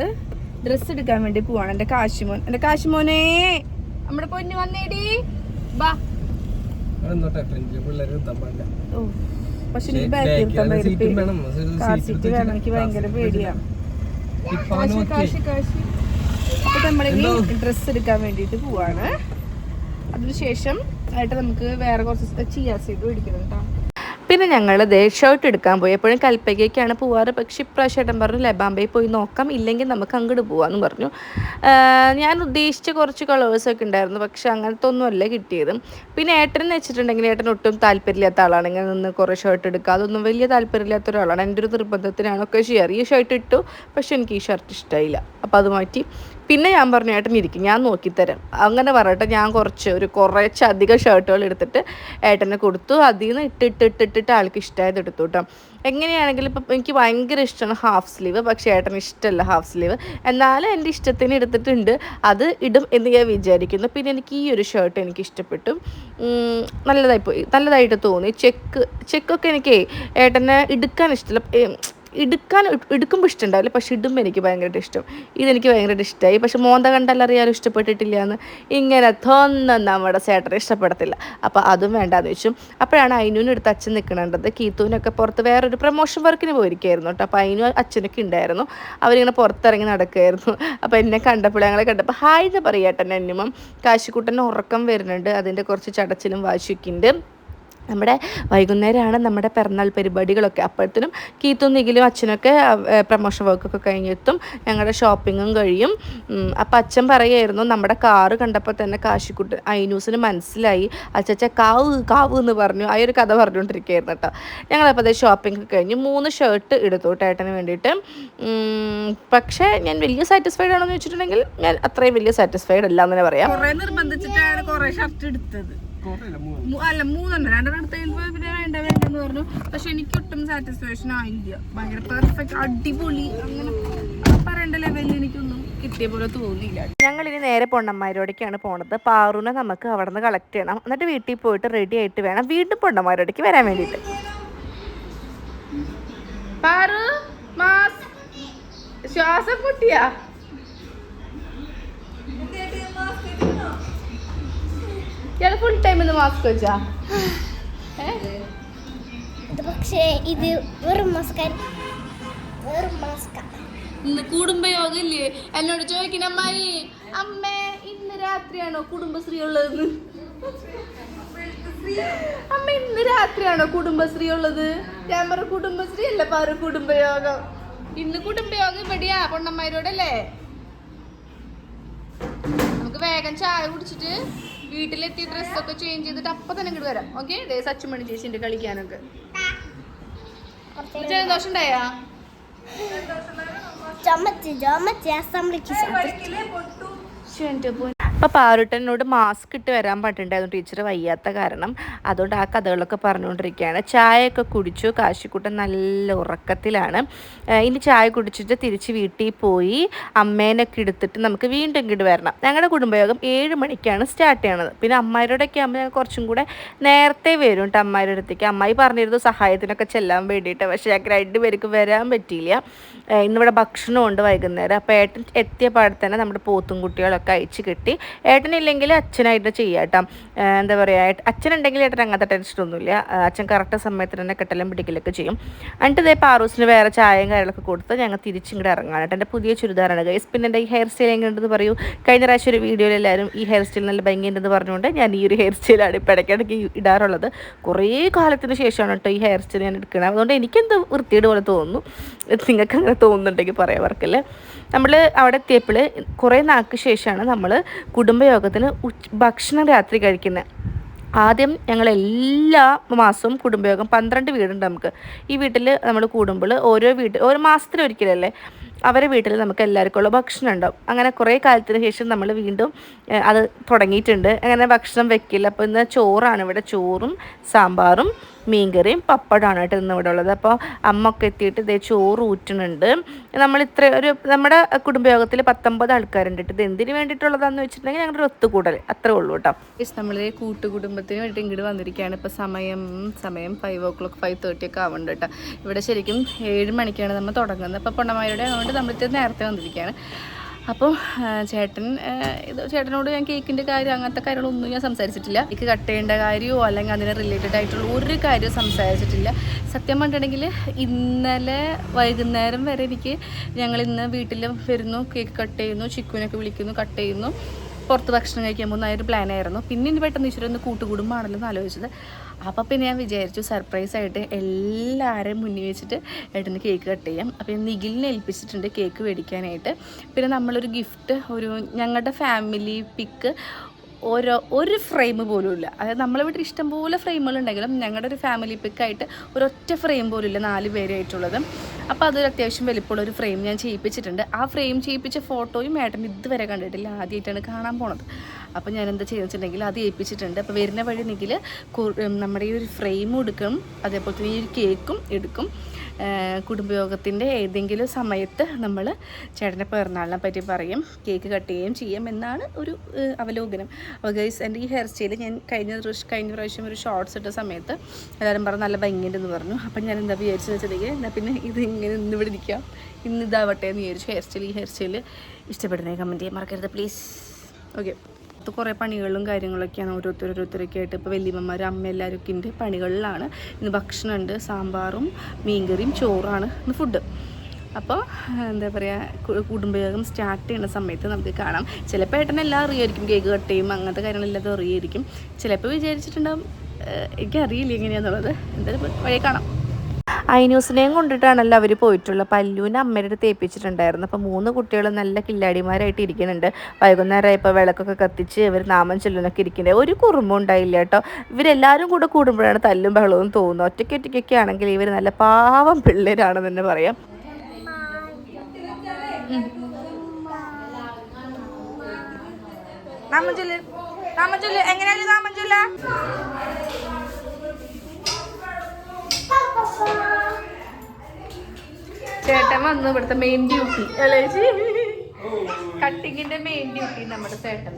ഡ്രസ്സ് എടുക്കാൻ വേണ്ടി പോവാണ്. എന്റെ കാശിമോൻ എന്റെ കാശിമോനെ നമ്മുടെ പൊന്നു വന്നേടി. ബാ ഓ. പക്ഷെ എനിക്ക് ബാക്ക് ഇരുത്താൻ ഭയങ്കര സീറ്റും പേടി. വേണം. കാർ സീറ്റ് വേണം. എനിക്ക് ഭയങ്കര പേടിയാണ് കാശി കാശി കാശി. അപ്പൊ നമ്മളിനി ഡ്രസ്സ് എടുക്കാൻ വേണ്ടിയിട്ട് പോവാണ്. അതിനുശേഷം ആയിട്ട് നമുക്ക് വേറെ കുറച്ച് ചിയാ സീഡ് മേടിക്കണം കേട്ടോ. പിന്നെ ഞങ്ങൾ ദേ ഷർട്ട് എടുക്കാൻ പോയി. എപ്പോഴും കൽപ്പകയ്ക്കാണ് പോവാറ്. പക്ഷേ ഇപ്രാവശ്യം ഏട്ടൻ പറഞ്ഞു ലബാംബയിൽ പോയി നോക്കാം. ഇല്ലെങ്കിൽ നമുക്ക് അങ്ങോട്ട് പോവാന്ന് പറഞ്ഞു. ഞാൻ ഉദ്ദേശിച്ച കുറച്ച് കളേഴ്സൊക്കെ ഉണ്ടായിരുന്നു. പക്ഷെ അങ്ങനത്തെ ഒന്നും അല്ല കിട്ടിയത്. പിന്നെ ഏട്ടൻ വെച്ചിട്ടുണ്ടെങ്കിൽ ഏട്ടൻ ഒട്ടും താല്പര്യമില്ലാത്ത ആളാണ്. ഇങ്ങനെ നിന്ന് കുറേ ഷർട്ട് എടുക്കുക അതൊന്നും വലിയ താല്പര്യമില്ലാത്ത ഒരാളാണ്. എന്റെ ഒരു നിർബന്ധത്തിനാണൊക്കെ ചെയ്യാറ് ഈ ഷർട്ട് ഇട്ടു. പക്ഷെ എനിക്ക് ഈ ഷർട്ട് ഇഷ്ടമായില്ല അപ്പോൾ അത് മാറ്റി. പിന്നെ ഞാൻ പറഞ്ഞു ഏട്ടൻ ഇരിക്കും ഞാൻ നോക്കിത്തരാം. അങ്ങനെ പറയട്ടെ ഞാൻ കുറച്ച് ഒരു കുറച്ചധികം ഷർട്ടുകൾ എടുത്തിട്ട് ഏട്ടനെ കൊടുത്തു. അതിൽ നിന്ന് ഇട്ടിട്ട് ഇട്ടിട്ടിട്ട് ആൾക്ക് ഇഷ്ടമായത് എടുത്തു കേട്ടോ എങ്ങനെയാണെങ്കിലും ഇപ്പം എനിക്ക് ഭയങ്കര ഇഷ്ടമാണ് ഹാഫ് സ്ലീവ് പക്ഷേ ഏട്ടന് ഇഷ്ടമല്ല ഹാഫ് സ്ലീവ് എന്നാലും എന്റെ ഇഷ്ടത്തിന് എടുത്തിട്ടുണ്ട്. അത് ഇടും എന്ന് ഞാൻ വിചാരിക്കുന്നു. പിന്നെ എനിക്ക് ഈ ഒരു ഷർട്ട് എനിക്ക് ഇഷ്ടപ്പെട്ടു. നല്ലതായി പോയി നല്ലതായിട്ട് തോന്നി. ചെക്ക് ചെക്കൊക്കെ എനിക്ക് ഏട്ടനെ എടുക്കാൻ ഇഷ്ടമില്ല എടുക്കാൻ എടുക്കുമ്പോൾ ഇഷ്ടമുണ്ടാവില്ല പക്ഷെ ഇടുമ്പോൾ എനിക്ക് ഭയങ്കരമായിട്ട് ഇഷ്ടം ഇതെനിക്ക് ഭയങ്കരമായിട്ട് ഇഷ്ടമായി പക്ഷെ മോന്ത കണ്ടല്ലറിയാലും ഇഷ്ടപ്പെട്ടിട്ടില്ല എന്ന് ഇങ്ങനെ തോന്നും നമ്മുടെ ചേട്ടനെ ഇഷ്ടപ്പെടത്തില്ല. അപ്പോൾ അതും വേണ്ടാന്ന് വെച്ചു. അപ്പോഴാണ് അയിനൂന് എടുത്ത് അച്ഛൻ നിൽക്കണേണ്ടത് കീത്തൂനൊക്കെ പുറത്ത് വേറൊരു പ്രൊമോഷൻ വർക്കിന് പോയിരിക്കുമായിരുന്നു കേട്ടോ. അപ്പോൾ അയിനു അച്ഛനൊക്കെ ഉണ്ടായിരുന്നു അവരിങ്ങനെ പുറത്തിറങ്ങി നടക്കുമായിരുന്നു അപ്പോൾ എന്നെ കണ്ടപ്പോൾ ഞങ്ങളെ കണ്ടപ്പോൾ ഹായ് എന്ന് പറയാട്ടെ എന്നുമ്പം കാശിക്കുട്ടൻ ഉറക്കം വരുന്നുണ്ട്. അതിന്റെ കുറച്ച് ചടച്ചിലും വാശിക്കുണ്ട് നമ്മുടെ വൈകുന്നേരമാണ് നമ്മുടെ പിറന്നാൾ പരിപാടികളൊക്കെ. അപ്പോഴത്തേനും കീത്തും നിഖിലും അച്ഛനൊക്കെ പ്രമോഷൻ വർക്കൊക്കെ കഴിഞ്ഞെത്തും. ഞങ്ങളുടെ ഷോപ്പിങ്ങും കഴിയും. അപ്പം അച്ഛൻ പറയായിരുന്നു നമ്മുടെ കാറ് കണ്ടപ്പോൾ തന്നെ കാശിക്കുട്ട് ഐനൂസിന് മനസ്സിലായി. അച്ഛച്ച കാവ് കാവ് എന്ന് പറഞ്ഞു. ആ ഒരു കഥ പറഞ്ഞുകൊണ്ടിരിക്കുകയായിരുന്നു കേട്ടോ. ഞങ്ങളപ്പോൾ അതേ ഷോപ്പിംഗ് കഴിഞ്ഞ് മൂന്ന് ഷർട്ട് എടുത്തു ടേട്ടന് വേണ്ടിയിട്ട്. പക്ഷേ ഞാൻ വലിയ സാറ്റിസ്ഫൈഡ് ആണെന്ന് വെച്ചിട്ടുണ്ടെങ്കിൽ ഞാൻ അത്രയും വലിയ സാറ്റിസ്ഫൈഡ് അല്ല എന്ന് തന്നെ പറയാം. നിർബന്ധിച്ചിട്ടാണ് കുറേ ഷർട്ട് എടുത്തത്. അല്ല മൂന്നെണ്ണം. രണ്ടെണ്ണം എടുത്ത് കഴിഞ്ഞപ്പോൾ പിന്നെ വേണ്ട വേണ്ടെന്ന് പറഞ്ഞു. പക്ഷെ എനിക്ക് ഒട്ടും സാറ്റിസ്ഫാക്ഷൻ ആയില്ല. ഭയങ്കര പെർഫെക്റ്റ് അടിപൊളി. അങ്ങനെ പറയേണ്ട ലെവലിൽ എനിക്കൊന്നും കിട്ടിയ പോലെ തോന്നിയില്ല. ഞങ്ങൾ ഇനി നേരെ പൊണ്ണന്മാരോടേക്കാണ് പോണത്. പാറുനെ നമുക്ക് അവിടെ നിന്ന് കളക്ട് ചെയ്യണം. എന്നിട്ട് വീട്ടിൽ പോയിട്ട് റെഡി ആയിട്ട് വേണം വീണ്ടും പൊണ്ണന്മാരോടേക്ക് വരാൻ വേണ്ടിട്ട് പാറു മാസ് ശ്വാസം പൊട്ടിയാ ഇയാൾ ഫുൾ ടൈം ഇന്ന് മാസ്ക് വെച്ചാ? പക്ഷേ ഇത് വെറും മാസ്ക് വെറും മാസ്ക ഇന്ന് കുടുംബയോഗല്ലേ? എന്നോട് ചോദിക്കണ അമ്മായി അമ്മേ ഇന്ന് രാത്രിയാണോ കുടുംബശ്രീ ഉള്ളത് അമ്മ ഇന്ന് രാത്രിയാണോ കുടുംബശ്രീ ഉള്ളത് ഞാൻ പറ കുടുംബശ്രീ അല്ല പാറ കുടുംബയോഗം. ഇന്ന് കുടുംബയോഗം ഇവിടെയാ പൊണ്ണന്മാരോടല്ലേ നമുക്ക് വേഗം ചായ കുടിച്ചിട്ട് വീട്ടിലെത്തി ഡ്രസ്സൊക്കെ ചേഞ്ച് ചെയ്തിട്ട് അപ്പൊ തന്നെ ഇങ്ങോട്ട് വരാം. ഓക്കെ ഡേ സച്ചുമണി ചേച്ചിന്റെ കളിക്കാനൊക്കെ. ജലദോഷം ഉണ്ടായാ ചുമച്ച് ചുമച്ച് അസംബ്ലിക്ക് അപ്പോൾ പാറുട്ടനോട് മാസ്ക് ഇട്ട് വരാൻ പറ്റുണ്ടായിരുന്നു ടീച്ചർ വയ്യാത്ത കാരണം. അതുകൊണ്ട് ആ കഥകളൊക്കെ പറഞ്ഞുകൊണ്ടിരിക്കുകയാണ്. ചായയൊക്കെ കുടിച്ചു. കാശിക്കുട്ടൻ നല്ല ഉറക്കത്തിലാണ്. ഇനി ചായ കുടിച്ചിട്ട് തിരിച്ച് വീട്ടിൽ പോയി അമ്മേനൊക്കെ എടുത്തിട്ട് നമുക്ക് വീണ്ടും ഇങ്ങോട്ട് വരണം. ഞങ്ങളുടെ കുടുംബയോഗം ഏഴ് മണിക്കാണ് സ്റ്റാർട്ട് ചെയ്യണത്. പിന്നെ അമ്മായിരോടൊക്കെ ആകുമ്പോൾ ഞങ്ങൾ കുറച്ചും കൂടെ നേരത്തെ വരും കേട്ടോ അടുത്തേക്ക്. അമ്മായി പറഞ്ഞിരുന്നു സഹായത്തിനൊക്കെ ചെല്ലാൻ വേണ്ടിയിട്ട്. പക്ഷേ ഞങ്ങൾക്ക് രണ്ടുപേർക്ക് വരാൻ പറ്റിയില്ല. ഇന്നിവിടെ ഭക്ഷണമുണ്ട് വൈകുന്നേരം. അപ്പോൾ ഏട്ടൻ എത്തിയ പാടെ തന്നെ നമ്മുടെ പോത്തും കുട്ടികളൊക്കെ അയച്ച് കിട്ടി ഏട്ടനില്ലെങ്കിൽ അച്ഛനായിട്ട് ചെയ്യാം കേട്ടോ. എന്താ പറയുക അച്ഛനുണ്ടെങ്കിൽ ഏട്ടൻ അങ്ങനത്തെ ടെൻഷനൊന്നുമില്ല അച്ഛൻ കറക്റ്റ് സമയത്ത് തന്നെ കെട്ടലും പിടിക്കലൊക്കെ ചെയ്യും. എന്നിട്ട് ഇതേ പാറൂസിന് വേറെ ചായയും കാര്യങ്ങളൊക്കെ കൊടുത്ത് ഞങ്ങൾ തിരിച്ചിങ്ങോട്ട് ഇറങ്ങാണ് എന്റെ പുതിയ ചുരിദാറാണ് ഗൈസ് പിന്നെ എന്റെ ഈ ഹെയർ സ്റ്റൈൽ എങ്ങനെയുണ്ടെന്ന് പറയൂ. കഴിഞ്ഞ പ്രാവശ്യം ഒരു വീഡിയോയിൽ എല്ലാവരും ഈ ഹെയർ സ്റ്റൈൽ നല്ല ഭംഗിയുണ്ടെന്ന് പറഞ്ഞുകൊണ്ട് ഞാൻ ഈ ഒരു ഹെയർ സ്റ്റൈലാണ് ഇപ്പോൾ ഇടയ്ക്കിടയ്ക്ക് ഇടാറുള്ളത്. കുറേ കാലത്തിന് ശേഷമാണ് കേട്ടോ ഈ ഹെയർ സ്റ്റൈൽ ഞാൻ എടുക്കുന്നത് അതുകൊണ്ട് എനിക്കെന്ത് വൃത്തിയുടെ പോലെ തോന്നുന്നു. നിങ്ങൾക്ക് അങ്ങനെ തോന്നുന്നുണ്ടെങ്കിൽ പറയാം അവർക്കല്ലേ നമ്മൾ അവിടെ എത്തിയപ്പോൾ കുറേ നാൾക്ക് ശേഷമാണ് നമ്മൾ കുടുംബയോഗത്തിന് ഭക്ഷണം രാത്രി കഴിക്കുന്നത് ആദ്യം ഞങ്ങൾ എല്ലാ മാസവും കുടുംബയോഗം പന്ത്രണ്ട് വീടുണ്ട് നമുക്ക്. ഈ വീട്ടിൽ നമ്മൾ കൂടുമ്പോൾ ഓരോ വീട്ടിൽ ഓരോ മാസത്തിലൊരിക്കലല്ലേ അവരെ വീട്ടിൽ നമുക്ക് എല്ലാവർക്കും ഉള്ള ഭക്ഷണം ഉണ്ടാവും. അങ്ങനെ കുറേ കാലത്തിന് ശേഷം നമ്മൾ വീണ്ടും അത് തുടങ്ങിയിട്ടുണ്ട്. അങ്ങനെ ഭക്ഷണം വെക്കില്ല. അപ്പോൾ ഇന്ന് ചോറാണ് ഇവിടെ ചോറും സാമ്പാറും മീൻകറിയും പപ്പടമാണ് കേട്ടോ ഇന്ന് ഇവിടെ ഉള്ളത്. അപ്പോൾ അമ്മ ഒക്കെ എത്തിയിട്ട് ഇതേ ചോറ് ഊറ്റുന്നുണ്ട്. നമ്മൾ ഇത്ര ഒരു നമ്മുടെ കുടുംബയോഗത്തിൽ പത്തൊമ്പത് ആൾക്കാരുണ്ട് ഇത് എന്തിനു വേണ്ടിയിട്ടുള്ളതാന്ന് വെച്ചിട്ടുണ്ടെങ്കിൽ ഞങ്ങളുടെ ഒരു ഒത്തുകൂടൽ. അത്രേ ഉള്ളൂ കേട്ടോ. നമ്മൾ കൂട്ടുകുടുംബത്തിന് വേണ്ടി ഇങ്ങോട്ട് വന്നിരിക്കുകയാണ്. ഇപ്പോൾ സമയം സമയം five o'clock five thirty ഒക്കെ ആവുന്നുണ്ട് കേട്ടോ. ഇവിടെ ശരിക്കും ഏഴ് മണിക്കാണ് നമ്മൾ തുടങ്ങുന്നത്. അപ്പോൾ പൊണ്ണമാരുടെ അതുകൊണ്ട് നമ്മളിത് നേരത്തെ വന്നിരിക്കുകയാണ്. അപ്പോൾ ചേട്ടൻ ഇത് ചേട്ടനോട് ഞാൻ കേക്കിന്റെ കാര്യം അങ്ങനത്തെ കാര്യങ്ങളൊന്നും ഞാൻ സംസാരിച്ചിട്ടില്ല. എനിക്ക് കട്ട് ചെയ്യേണ്ട കാര്യമോ അല്ലെങ്കിൽ അതിന് റിലേറ്റഡ് ആയിട്ടുള്ള ഒരു കാര്യവും സംസാരിച്ചിട്ടില്ല. സത്യം പറഞ്ഞിട്ടുണ്ടെങ്കിൽ ഇന്നലെ വൈകുന്നേരം വരെ എനിക്ക് ഞങ്ങൾ ഇന്ന് വീട്ടിൽ വരുന്നു കേക്ക് കട്ട് ചെയ്യുന്നു ചിക്കുവിനൊക്കെ വിളിക്കുന്നു കട്ട് ചെയ്യുന്നു. പുറത്ത് ഭക്ഷണം കഴിക്കാൻ പോകുന്ന ആ ഒരു പ്ലാനായിരുന്നു പിന്നെ ഇനി പെട്ടെന്ന് ഈശ്വരൻ ഒന്ന് കൂട്ടുകുടുംബമാണല്ലോ എന്ന് ആലോചിച്ചത്. അപ്പോൾ പിന്നെ ഞാൻ വിചാരിച്ചു സർപ്രൈസായിട്ട് എല്ലാവരെയും മുന്നിൽ വെച്ചിട്ട് ഏട്ടന് കേക്ക് കട്ട് ചെയ്യാം. അപ്പോൾ നിഖിലിനെ ഏൽപ്പിച്ചിട്ടുണ്ട് കേക്ക് മേടിക്കാനായിട്ട്. പിന്നെ നമ്മളൊരു ഗിഫ്റ്റ് ഒരു ഞങ്ങളുടെ ഫാമിലി പിക്ക് ഓരോ ഒരു ഫ്രെയിം പോലും ഇല്ല. അതായത് നമ്മളെ വീട്ടിൽ ഇഷ്ടംപോലെ ഫ്രെയിമുകൾ ഉണ്ടെങ്കിലും ഞങ്ങളുടെ ഒരു ഫാമിലി പിക്കായിട്ട് ഒരൊറ്റ ഫ്രെയിം പോലും ഇല്ല നാല് പേരായിട്ടുള്ളത് അപ്പോൾ അതൊരു അത്യാവശ്യം വലിപ്പമുള്ള ഒരു ഫ്രെയിം ഞാൻ ചെയ്യിപ്പിച്ചിട്ടുണ്ട്. ആ ഫ്രെയിം ചെയ്യിപ്പിച്ച ഫോട്ടോയും ഏട്ടൻ ഇതുവരെ കണ്ടിട്ടില്ല. ആദ്യമായിട്ടാണ് കാണാൻ പോണത്. അപ്പോൾ ഞാൻ എന്താ ചെയ്യുന്നത് വെച്ചിട്ടുണ്ടെങ്കിൽ അത് ഏൽപ്പിച്ചിട്ടുണ്ട് അപ്പോൾ വരുന്ന വഴി നിഖിൽ നമ്മുടെ ഈ ഒരു ഫ്രെയിമും എടുക്കും. അതേപോലെ തന്നെ ഈ ഒരു കേക്കും എടുക്കും. കുടുംബയോഗത്തിന്റെ ഏതെങ്കിലും സമയത്ത് നമ്മൾ ചേട്ടന്റെ പിറന്നാളിനെ പറ്റി പറയും കേക്ക് കട്ട് ചെയ്യുകയും ചെയ്യും എന്നാണ് ഒരു അവലോകനം. അപ്പോൾ ഗൈസ് എന്റെ ഈ ഹെയർ സ്റ്റൈൽ ഞാൻ കഴിഞ്ഞ കഴിഞ്ഞ പ്രാവശ്യം ഒരു ഷോർട്ട്സ് ഇട്ട സമയത്ത് എല്ലാവരും പറഞ്ഞു നല്ല ഭംഗിയുണ്ടെന്ന് പറഞ്ഞു. അപ്പം ഞാൻ എന്താ വിചാരിച്ചെന്ന് വെച്ചിട്ടുണ്ടെങ്കിൽ എന്നാൽ പിന്നെ ഇത് ഇങ്ങനെ ഇന്ന് ഇവിടെ ഇരിക്കാം. ഇന്ന് ഇതാവട്ടെ എന്ന് വിചാരിച്ചു ഹെയർ സ്റ്റൈൽ ഈ ഹെയർ സ്റ്റൈൽ ഇഷ്ടപ്പെടുന്നേ കമന്റ് ചെയ്യാൻ മറക്കരുത് പ്ലീസ് ഓക്കെ അത് കുറേ പണികളും കാര്യങ്ങളൊക്കെയാണ് ഓരോരുത്തർ ഓരോരുത്തരൊക്കെ ആയിട്ട്. ഇപ്പോൾ വല്യമ്മമാരും അമ്മ എല്ലാവരൊക്കെ ഉണ്ട് പണികളിലാണ്. ഇന്ന് ഭക്ഷണമുണ്ട് സാമ്പാറും മീൻകറിയും ചോറാണ് ഇന്ന് ഫുഡ് അപ്പോൾ എന്താ പറയുക കുടുംബയോഗം സ്റ്റാർട്ട് ചെയ്യുന്ന സമയത്ത് നമുക്ക് കാണാം. ചിലപ്പോൾ ഏട്ടനെല്ലാം അറിയായിരിക്കും കേക്ക് കട്ട് ചെയ്യും. അങ്ങനത്തെ കാര്യങ്ങളെല്ലാം അറിയായിരിക്കും. ചിലപ്പോൾ വിചാരിച്ചിട്ടുണ്ടാകും എനിക്കറിയില്ല എങ്ങനെയാണെന്നുള്ളത് എന്തായാലും വഴി കാണാം. ഐന്യൂസിനെയും കൊണ്ടിട്ടാണല്ലോ അവർ പോയിട്ടുള്ളത്. പല്ലുവിനെ അമ്മയുടെ അടുത്ത് ഏൽപ്പിച്ചിട്ടുണ്ടായിരുന്നു. അപ്പോൾ മൂന്ന് കുട്ടികൾ നല്ല കില്ലാടിമാരായിട്ട് ഇരിക്കുന്നുണ്ട്. വൈകുന്നേരം ആയപ്പോൾ വിളക്കൊക്കെ കത്തിച്ച് ഇവർ നാമം ചൊല്ലുന്നൊക്കെ ഇരിക്കുന്നുണ്ട്. ഒരു കുറുമ്പും ഉണ്ടായില്ല കേട്ടോ. ഇവരെല്ലാവരും കൂടെ കൂടുമ്പോഴാണ് തല്ലും ബഹളവും തോന്നുന്നത്. ഒറ്റയ്ക്ക് ഒറ്റയ്ക്കൊക്കെ ആണെങ്കിൽ ഇവർ നല്ല പാവം പിള്ളേരാണെന്ന് തന്നെ പറയാം. നാമം ചൊല്ല്. നാമം ചൊല്ല്. എങ്ങനെയാണ് നാമം ചൊല്ല ചേട്ടൻ വന്നു ഇവിടുത്തെ മെയിൻ ഡ്യൂട്ടി അല്ലേ കട്ടിങ്ങിന്റെ മെയിൻ ഡ്യൂട്ടി നമ്മുടെ ചേട്ടൻ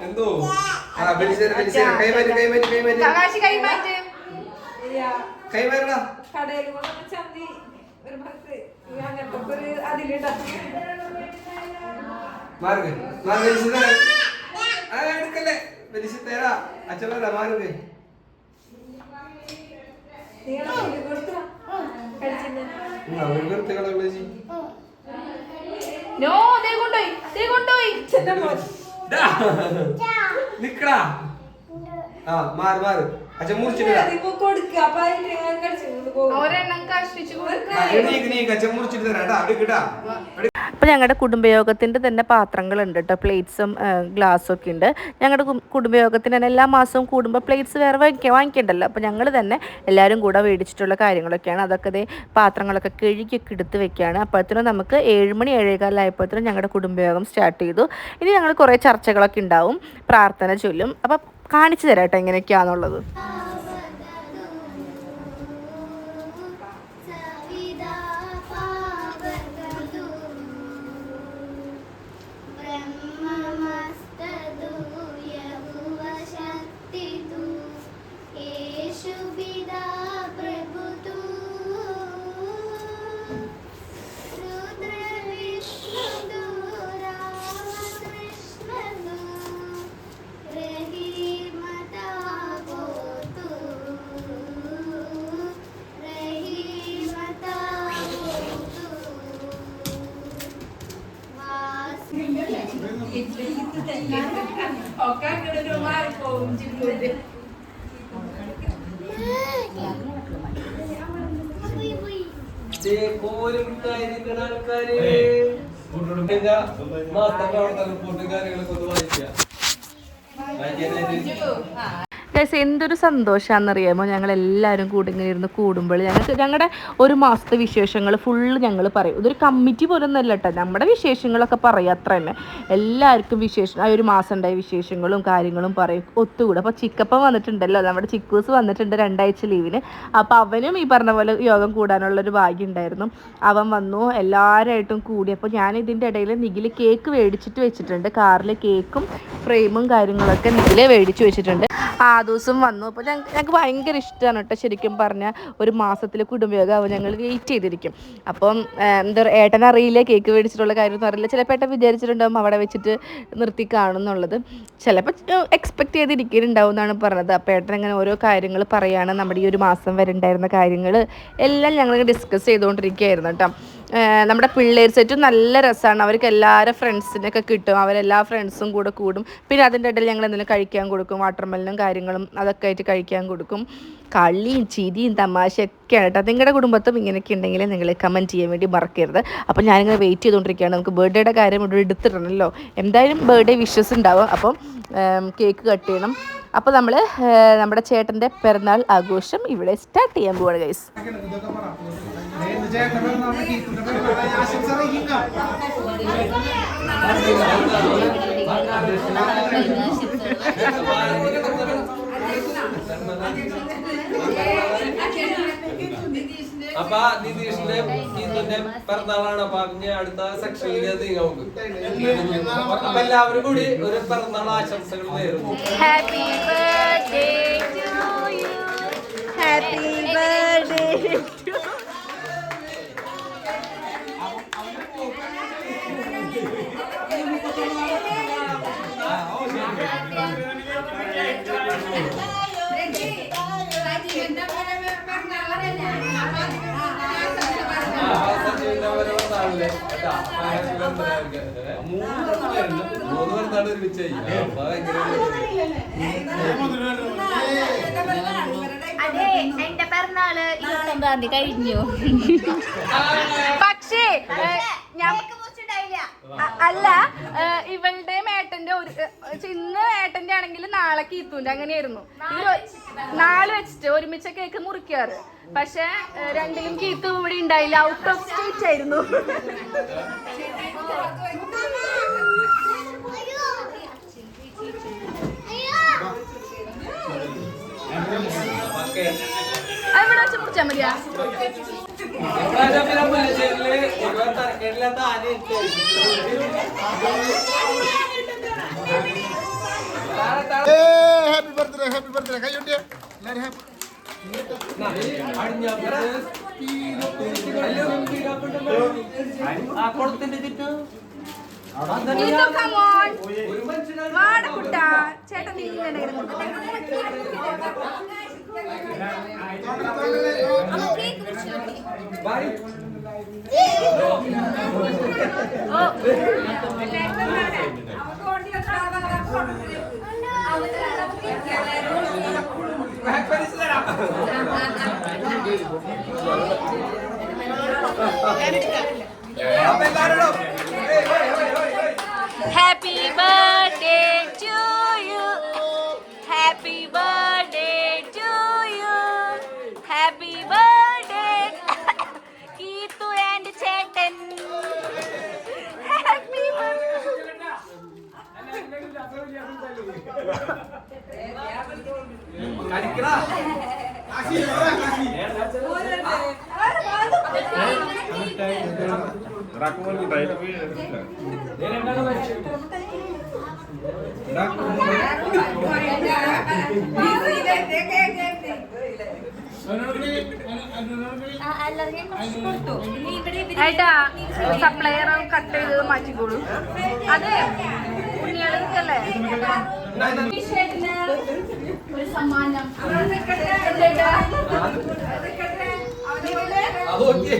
എന്തോ? എടുക്കല്ലേ? വലിച്ചു തരാ. നിക്കടാ. ആ മാറ് മാറ്. അച്ഛൻ മുറിച്ചിട്ടാ തരാം. അവിടെ കിട്ടാ അപ്പോൾ ഞങ്ങളുടെ കുടുംബയോഗത്തിന്റെ തന്നെ പാത്രങ്ങളുണ്ട് കേട്ടോ പ്ലേറ്റ്സും ഗ്ലാസ്സും ഒക്കെ ഉണ്ട്. ഞങ്ങളുടെ കുടുംബയോഗത്തിന് തന്നെ എല്ലാ മാസവും കൂടുമ്പോൾ പ്ലേറ്റ്സ് വേറെ വാങ്ങിക്ക വാങ്ങിക്കണ്ടല്ലോ. അപ്പോൾ ഞങ്ങൾ തന്നെ എല്ലാവരും കൂടെ മേടിച്ചിട്ടുള്ള കാര്യങ്ങളൊക്കെയാണ്. അതൊക്കെ ദേ പാത്രങ്ങളൊക്കെ കഴുകിയൊക്കെ എടുത്ത് വെക്കുകയാണ് അപ്പോഴത്തേനും നമുക്ക് ഏഴുമണി ഏഴേകാലായപ്പോഴത്തേനും ഞങ്ങളുടെ കുടുംബയോഗം സ്റ്റാർട്ട് ചെയ്തു. ഇനി ഞങ്ങൾ കുറേ ചർച്ചകളൊക്കെ ഉണ്ടാവും പ്രാർത്ഥന ചൊല്ലും. അപ്പോൾ കാണിച്ചു തരാം കേട്ടോ എങ്ങനെയൊക്കെയാണെന്നുള്ളത് റിപ്പോർട്ടും കാര്യങ്ങളൊക്കെ ഒന്ന് വായിക്കാം വായിക്കാനായിട്ട് ഗൈസ് എന്തൊരു സന്തോഷമാണെന്നറിയാമോ ഞങ്ങൾ എല്ലാവരും കൂടി ഇങ്ങനെ ഇരുന്ന് കൂടുമ്പോൾ ഞങ്ങൾക്ക് ഞങ്ങളുടെ ഒരു മാസത്തെ വിശേഷങ്ങൾ ഫുള്ള് ഞങ്ങൾ പറയും. ഇതൊരു കമ്മിറ്റി പോലെ ഒന്നല്ല കേട്ടോ നമ്മുടെ വിശേഷങ്ങളൊക്കെ പറയും അത്ര തന്നെ. എല്ലാവർക്കും വിശേഷം ആ ഒരു മാസം ഉണ്ടായ വിശേഷങ്ങളും കാര്യങ്ങളും പറയും ഒത്തുകൂടെ. അപ്പോൾ ചിക്കപ്പ വന്നിട്ടുണ്ടല്ലോ നമ്മുടെ ചിക്കൂസ് വന്നിട്ടുണ്ട് രണ്ടാഴ്ച ലീവിന്. അപ്പോൾ അവനും ഈ പറഞ്ഞ പോലെ യോഗം കൂടാനുള്ളൊരു ഭാഗ്യം ഉണ്ടായിരുന്നു. അവൻ വന്നു എല്ലാവരായിട്ടും കൂടി. അപ്പോൾ ഞാൻ ഇതിന്റെ ഇടയിൽ നിഖിൽ കേക്ക് മേടിച്ചിട്ട് വെച്ചിട്ടുണ്ട്. കാറിൽ കേക്കും ഫ്രെയിമും കാര്യങ്ങളൊക്കെ നിഖിൽ മേടിച്ച് വെച്ചിട്ടുണ്ട്. ആ ദിവസം വന്നു. അപ്പോൾ ഞങ്ങൾക്ക് ഭയങ്കര ഇഷ്ടമാണ് കേട്ടോ ശരിക്കും പറഞ്ഞാൽ ഒരു മാസത്തിൽ കുടുംബയോഗം ആവും ഞങ്ങൾ വെയിറ്റ് ചെയ്തിരിക്കും. അപ്പം എന്താ ഏട്ടൻ അറിയില്ല കേക്ക് മേടിച്ചിട്ടുള്ള കാര്യമൊന്നും അറിയില്ല. ചിലപ്പോൾ ഏട്ടൻ വിചാരിച്ചിട്ടുണ്ടാവും അവിടെ വെച്ചിട്ട് നിർത്തി കാണും എന്നുള്ളത് ചിലപ്പോൾ എക്സ്പെക്ട് ചെയ്തിരിക്കുന്നുണ്ടാവും എന്നാണ് പറഞ്ഞത്. അപ്പോൾ ഏട്ടൻ അങ്ങനെ ഓരോ കാര്യങ്ങൾ പറയുകയാണ് നമ്മുടെ ഈ ഒരു മാസം വരെ ഉണ്ടായിരുന്ന കാര്യങ്ങൾ എല്ലാം ഞങ്ങൾ ഡിസ്കസ് ചെയ്തുകൊണ്ടിരിക്കുകയായിരുന്നു കേട്ടോ നമ്മുടെ പിള്ളേർ സെറ്റും നല്ല രസമാണ് അവർക്ക് എല്ലാവരും ഫ്രണ്ട്സിനൊക്കെ കിട്ടും. അവരെല്ലാ ഫ്രണ്ട്സും കൂടെ കൂടും. പിന്നെ അതിന്റെ ഇടയിൽ ഞങ്ങൾ എന്തെങ്കിലും കഴിക്കാൻ കൊടുക്കും. വാട്ടർമെല്ലനും കാര്യങ്ങളും അതൊക്കെ ആയിട്ട് കഴിക്കാൻ കൊടുക്കും. കളിയും ചിരിയും തമാശയൊക്കെയാണ് കേട്ടോ. നിങ്ങളുടെ കുടുംബത്തും ഇങ്ങനെയൊക്കെ ഉണ്ടെങ്കിൽ നിങ്ങൾ കമന്റ് ചെയ്യാൻ വേണ്ടി മറക്കരുത്. അപ്പോൾ ഞാനിങ്ങനെ വെയിറ്റ് ചെയ്തുകൊണ്ടിരിക്കുകയാണ്. നമുക്ക് ബർത്ത്ഡേയുടെ കാര്യം ഇവിടെ എടുത്തിടണമല്ലോ എന്തായാലും ബർത്ത്ഡേ വിഷസ് ഉണ്ടാവും. അപ്പം കേക്ക് കട്ട് ചെയ്യണം. അപ്പോൾ നമ്മൾ നമ്മുടെ ചേട്ടന്റെ പിറന്നാൾ ആഘോഷം ഇവിടെ സ്റ്റാർട്ട് ചെയ്യാൻ പോവാണ് ഗൈസ് അപ്പൊ നിതീഷിന്റെ ഗീതുന്റെ പിറന്നാളാണ്. അപ്പൊ അതിന് അടുത്ത സെക്ഷനിൽ നീങ്ങാം നമുക്ക്. അപ്പൊ എല്ലാവരും കൂടി ഒരു പിറന്നാൾ ആശംസകൾ നേരുന്നു. Happy birthday to you happy birthday ആ, സച്ചിന്റെ അവരെ പിറന്നാളിൽ കേട്ടാ. മൂന്ന് അപ്പൊ ഭയങ്കര അതെ എന്റെ പിറന്നാൾ ഇരുപത്തൊമ്പതാം തീയതി കഴിഞ്ഞു. പക്ഷേ ഞാൻ അല്ല ഇവളുടെ ഏട്ടന്റെ ഒരു ഇന്ന് ഏട്ടന്റെ ആണെങ്കിൽ നാളെ കീത്തൂന്റെ അങ്ങനെയായിരുന്നു. നാല് വെച്ചിട്ട് ഒരുമിച്ച് കേക്ക് മുറിക്കാറ്. പക്ഷെ രണ്ടിലും കീത്തു ഇവിടെ ഉണ്ടായില്ല. ഔട്ട് ഓഫ് സ്റ്റേറ്റ് ആയിരുന്നു. ഇവിടെ വെച്ച് മുറിച്ചാ മതിയാ? ഹാപ്പി ബർത്ത്ഡേ ഹാപ്പി ബർത്ത്ഡേ കൈ കൊണ്ടിയ എല്ലാവരും ഹാപ്പി. വാടാ കുട്ടാ. ചേട്ടൻ നീ ഇങ്ങനെ കിടക്കുന്നു. ഏട്ടാ സപ്ലയർ കട്ട് ചെയ്ത് മാറ്റിക്കോളൂ. അതെ കുഞ്ഞികളെ ഒരു സമ്മാനം അതൊക്കെ ഓക്കേ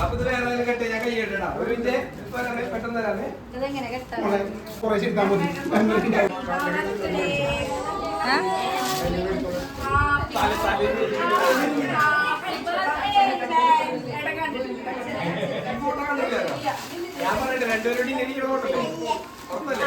അപ്പൊ ഇത് വേറെ ആരെങ്കിലും കെട്ടി ഞാൻ കൈ കെട്ടടാ. ഒരു മിനിറ്റ്. വരാമേ, പെട്ടെന്ന് തരാമേ. കുറേശ്ശെ എടുത്താൽ മതി. ഞാൻ പറയട്ടെ രണ്ടുപേരോട് എനിക്ക് ഓട്ടല്ലേ ഓർമ്മല്ലേ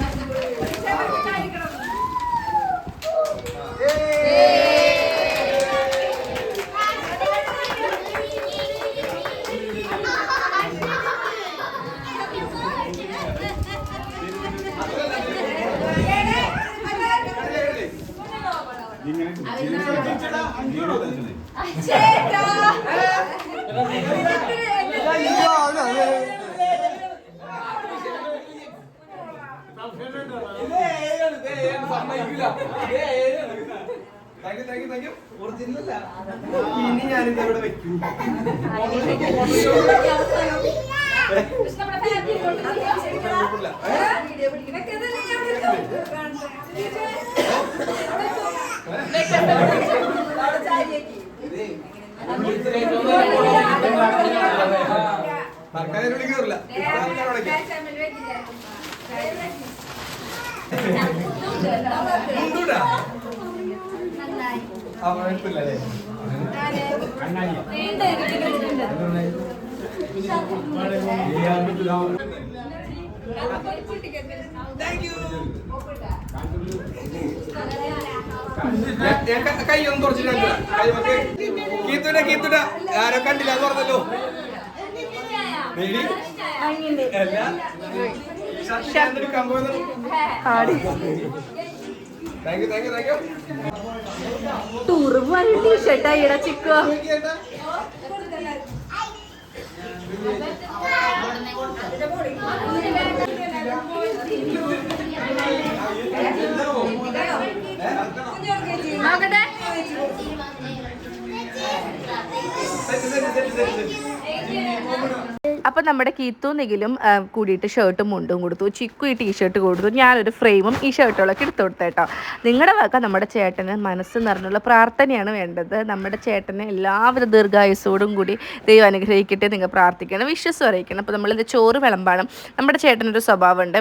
ഇനി ഞാനിത് ഇവിടെ വെക്കൂ. തൽക്കാലം വിളി കയറില്ല മുണ്ടൂടാ ആ കുഴപ്പമില്ലല്ലേ ഞാൻ- ഞാൻ ക- ഒന്ന് തുറച്ചിട്ട് കീത്തുന കീത്തുട ആരോ കണ്ടില്ല എന്ന് പറഞ്ഞല്ലോ. ടൂറ് പോകാൻ ടീഷർട്ടായി ഇട ചിക്കോ. നോക്കട്ടെ സെറ്റ് സെറ്റ് സെറ്റ് സെറ്റ് അപ്പം നമ്മുടെ കീത്തു കൂടിയിട്ട് ഷർട്ടും മുണ്ടും കൊടുത്തു. ചിക്കു ഈ ടീഷർട്ട് കൊടുത്തു. ഞാനൊരു ഫ്രെയിമും ഈ ഷർട്ടുകളൊക്കെ എടുത്തു കൊടുത്തു കേട്ടോ നിങ്ങളുടെ വക നമ്മുടെ ചേട്ടന് മനസ്സ് നിറഞ്ഞുള്ള പ്രാർത്ഥനയാണ് വേണ്ടത്. നമ്മുടെ ചേട്ടന് എല്ലാവിധ ദീർഘായുസോടും കൂടി ദൈവം അനുഗ്രഹിക്കട്ടെ നിങ്ങൾ പ്രാർത്ഥിക്കണം. വിശ്വസം അറിയിക്കണം. അപ്പോൾ നമ്മളിത് ചോറ് വിളമ്പാണ്. നമ്മുടെ ചേട്ടനൊരു സ്വഭാവമുണ്ട്.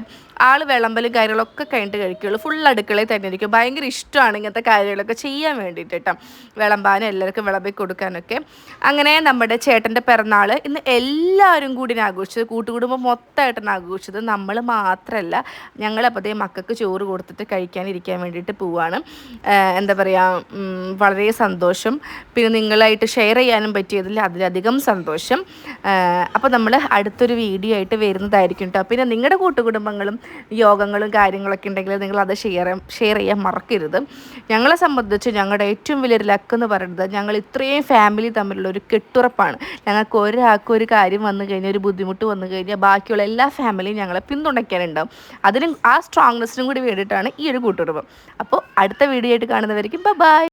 ആൾ വിളമ്പലും കാര്യങ്ങളൊക്കെ കഴിഞ്ഞിട്ട് കഴിക്കുള്ളൂ. ഫുൾ അടുക്കളയിൽ തന്നെ ഇരിക്കും. ഭയങ്കര ഇഷ്ടമാണ് ഇങ്ങനത്തെ കാര്യങ്ങളൊക്കെ ചെയ്യാൻ വേണ്ടിയിട്ട് കേട്ടോ വിളമ്പാനും എല്ലാവർക്കും വിളമ്പി കൊടുക്കാനൊക്കെ അങ്ങനെ നമ്മുടെ ചേട്ടന്റെ പിറന്നാൾ ഇന്ന് എല്ലാവരും കൂടി ആഘോഷിച്ചത്. കൂട്ടുകുടുംബം മൊത്തമായിട്ടാണ് ആഘോഷിച്ചത്. നമ്മൾ മാത്രമല്ല ഞങ്ങളപ്പോഴത്തേ മക്കൾക്ക് ചോറ് കൊടുത്തിട്ട് കഴിക്കാനിരിക്കാൻ വേണ്ടിയിട്ട് പോവാണ്. എന്താ പറയുക വളരെ സന്തോഷം. പിന്നെ നിങ്ങളായിട്ട് ഷെയർ ചെയ്യാനും പറ്റിയതിൽ അതിലധികം സന്തോഷം. അപ്പോൾ നമ്മൾ അടുത്തൊരു വീഡിയോ ആയിട്ട് വരുന്നതായിരിക്കും കേട്ടോ. പിന്നെ നിങ്ങളുടെ കൂട്ടുകുടുംബങ്ങളും യോഗങ്ങളും കാര്യങ്ങളൊക്കെ ഉണ്ടെങ്കിൽ നിങ്ങൾ ഷെയർ ഷെയർ ചെയ്യാൻ മറക്കരുത്. ഞങ്ങളെ സംബന്ധിച്ച് ഞങ്ങളുടെ ഏറ്റവും വലിയൊരു ലക്ക് എന്ന് പറയുന്നത് ഞങ്ങൾ ഇത്രയും ഫാമിലി തമ്മിലുള്ള ഒരു കെട്ടുറപ്പാണ്. ഞങ്ങൾക്ക് ഒരാൾക്ക് ഒരു കാര്യം വന്നു ഒരു ബുദ്ധിമുട്ട് വന്നു കഴിഞ്ഞാൽ ബാക്കിയുള്ള എല്ലാ ഫാമിലിയും ഞങ്ങളെ പിന്തുണയ്ക്കാനുണ്ടാവും. അതിനും ആ സ്ട്രോങ്നെസ്സിനും കൂടി വേണ്ടിയിട്ടാണ് ഈ ഒരു കൂട്ടുകുടുംബം. അപ്പോൾ അടുത്ത വീഡിയോ ആയിട്ട് കാണുന്നവരിക്കും ബൈ